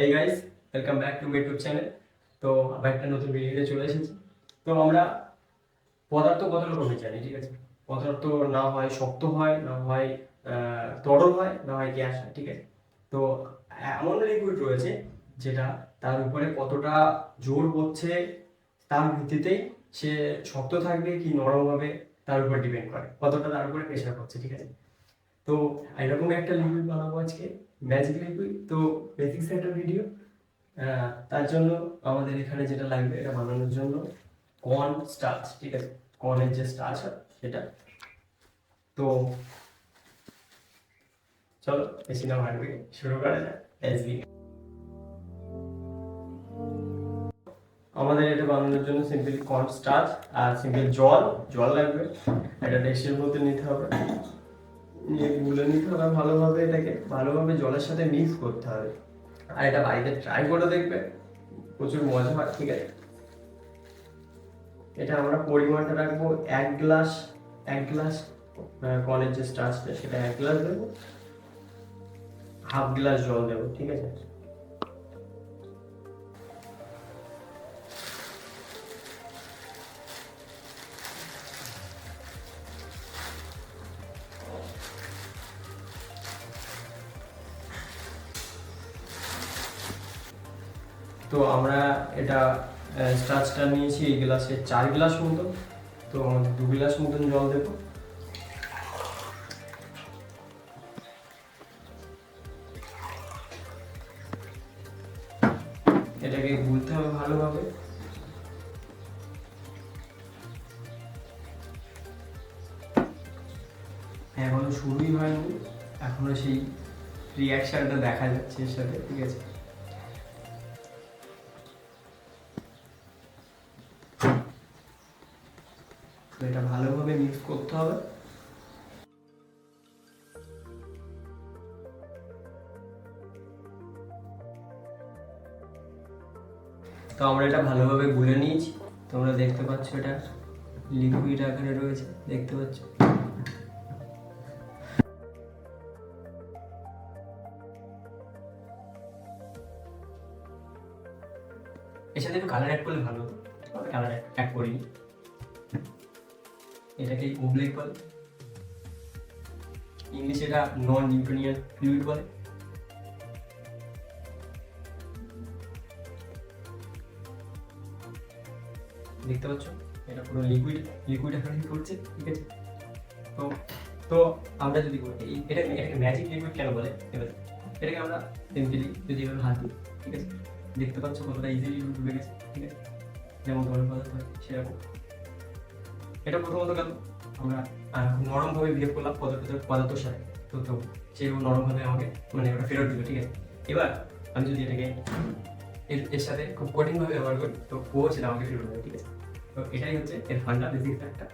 এই guys welcome back to YouTube channel তো আবার একটা নতুন ভিডিওতে চলে এসেছি। তো আমরা পদার্থ কত রকমের জানি, ঠিক আছে? পদার্থ না হয় শক্ত হয়, না হয় তরল হয়, না হয় গ্যাস হয়, ঠিক আছে? তো এমন লিকুইড রয়েছে যেটা তার উপরে কতটা জোর পড়ছে, তার ভিত্তিতেই সে শক্ত থাকবে কি নরম হবে, তার উপর ডিপেন্ড করে। কতটা তার উপরে প্রেশার পড়ছে, ঠিক আছে? তো এরকম একটা লিকুইড বানাবো আজকে ম্যাজিক লিকুইড তো বেসিক্স একটা ভিডিও তার জন্য আমাদের এখানে যেটা লাগবে এটা বানানোর জন্য কর্ন স্টার্চ ঠিক আছে? কর্নের যে স্টার্চ হয় সেটা। তো চলো, বেশি না মারবে শুরু করা যাক এসবি আমাদের এটা বানানোর জন্য সিম্পল কর্ন স্টার্চ আর সিম্পল জল জল লাগবে। এটা ডেক্সের মধ্যে নিতে হবে। গুলে নিতে হবে ভালোভাবে এটাকে ভালোভাবে জলের সাথে মিক্স করতে হবে। আর এটা বাড়িতে ট্রাই করে দেখবে, প্রচুর মজা হয়, ঠিক আছে? এটা আমরা পরিমাণটা রাখব এক গ্লাস এক গ্লাস কলের যে স্টার্চটা সেটা এক গ্লাস দেবো, হাফ গ্লাস জল দেবো, ঠিক আছে? তো আমরা এটা স্টার্চটা নিয়েছি এই গ্লাসে চার গ্লাস মতো তো আমাদের দু গ্লাস মতন জল দেবো। এটাকে গুলতে হবে ভালোভাবে। এখনও শুরুই হয়নি। এখনও সেই রিয়াকশনটা দেখা যাচ্ছে এর সাথে, ঠিক আছে? তো এটা ভালোভাবে মিক্স করতে হবে। তো আমরা এটা ভালোভাবে গুলে নিয়েছি। তোমরা দেখতে পাচ্ছ এটা লিকুইড আকারে রয়েছে, দেখতে পাচ্ছ? এর সাথে কালার অ্যাড করলে ভালো কালার অ্যাড করিনি। এটাকে ওবলেক বলে। ইংলিশে এটা নন নিউট্রনিয়ান ফ্লুইড বলে। দেখতে পাচ্ছ? এটা পুরো লিকুইড লিকুইড আকারে করছে, ঠিক আছে? তো তো আমরা যদি বলি এটা, এটাকে ম্যাজিক লিকুইড কেন বলে? এটাকে আমরা সিম্পলি যদি এভাবে হাত দিই, ঠিক আছে? দেখতে পাচ্ছ কতটা ইজিলি ডুবে গেছে, ঠিক আছে? যেমন ধরনের পদার্থ সেরকম। এটা প্রথমত গেল আমরা নরমভাবে বিহেভ করলাম পদার্থ পদার্থর সাথে তো তো সেরকম নরমভাবে আমাকে মানে ওটা ফেরত দিল, ঠিক আছে? এবার আমি যদি এটাকে এর এর সাথে খুব কঠিনভাবে ব্যবহার করি, তো ও সেটা আমাকে ফেরত দেবে, ঠিক আছে? তো এটাই হচ্ছে এর ফান্ডা বেসিক ফ্যাক্টর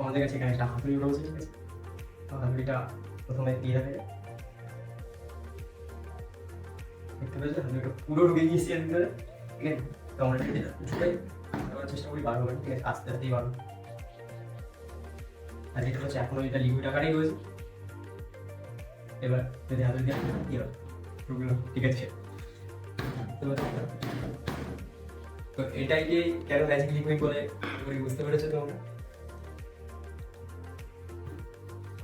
আমাদের কাছে এখানে একটা হাতুড়ি রয়েছে ঠিক আছে? তো হাতুড়িটা প্রথমে দিয়ে রাখা যায় দেখতে পেয়েছ? হাতুড়িটা পুরো ঢুকে গিয়েছি এর ঠিক আছে? তো আমরা ঢুকাই চেষ্টা করি বারো ঠিক আছে? আস্তে, আস্তেই বারো আর এটা হচ্ছে এখনও এটা লিকুইড আকারেই রয়েছে। এবার যদি হাতুড়ি দিয়ে দাও, ঢুকলো ঠিক আছে। তো এটাই যে কেন ম্যাজিক লিকুইড বলে? করি বুঝতে পেরেছ তোমরা?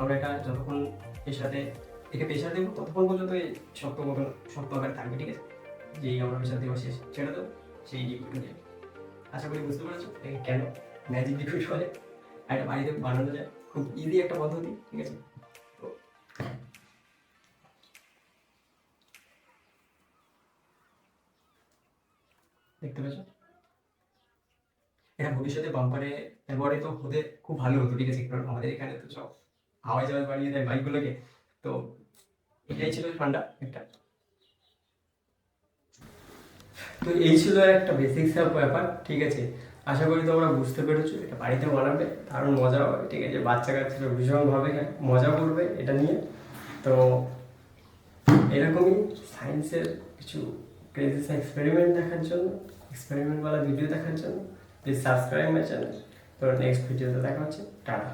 আমরা এটা যতক্ষণ এর সাথে একে প্রেশার দেবো ততক্ষণ পর্যন্ত এই শক্ত মতন শক্ত আকারে থাকবে ঠিক আছে? যেই আমরা প্রেশার দেবো শেষ ছেড়ে দেবো সেই লিকুইড দিয়ে আশা করি বুঝতে পেরেছ কেন ম্যাজিক লিকুইড বলে? এটা বাড়িতে বানানো যায়? খুব ইজি একটা পদ্ধতি, ঠিক আছে? তো দেখতে পেয়েছ? এটা ভবিষ্যতে বাম্পারে ব্যবহৃত হতে খুব ভালো হতো, ঠিক আছে? কারণ আমাদের এখানে তো সব হাওয়াই জাহাজ বানিয়ে দেয় বাইকগুলোকে। তো এটাই ছিল ঠান্ডা একটা। তো এই ছিল একটা বেসিক ব্যাপার, ঠিক আছে? আশা করি তোমরা বুঝতে পেরেছ, এটা বাড়িতে বানাবে, দারুণ মজা হবে, ঠিক আছে? বাচ্চা কাচ্চারা ভীষণভাবে মজা করবে এটা নিয়ে। তো এরকমই সায়েন্সের কিছু ক্রেজিস এক্সপেরিমেন্ট দেখার জন্য এক্সপেরিমেন্টওয়ালা ভিডিও দেখার জন্য প্লিজ সাবস্ক্রাইব মাই চ্যানেল তো নেক্সট ভিডিওতে দেখা হচ্ছে, টাটা।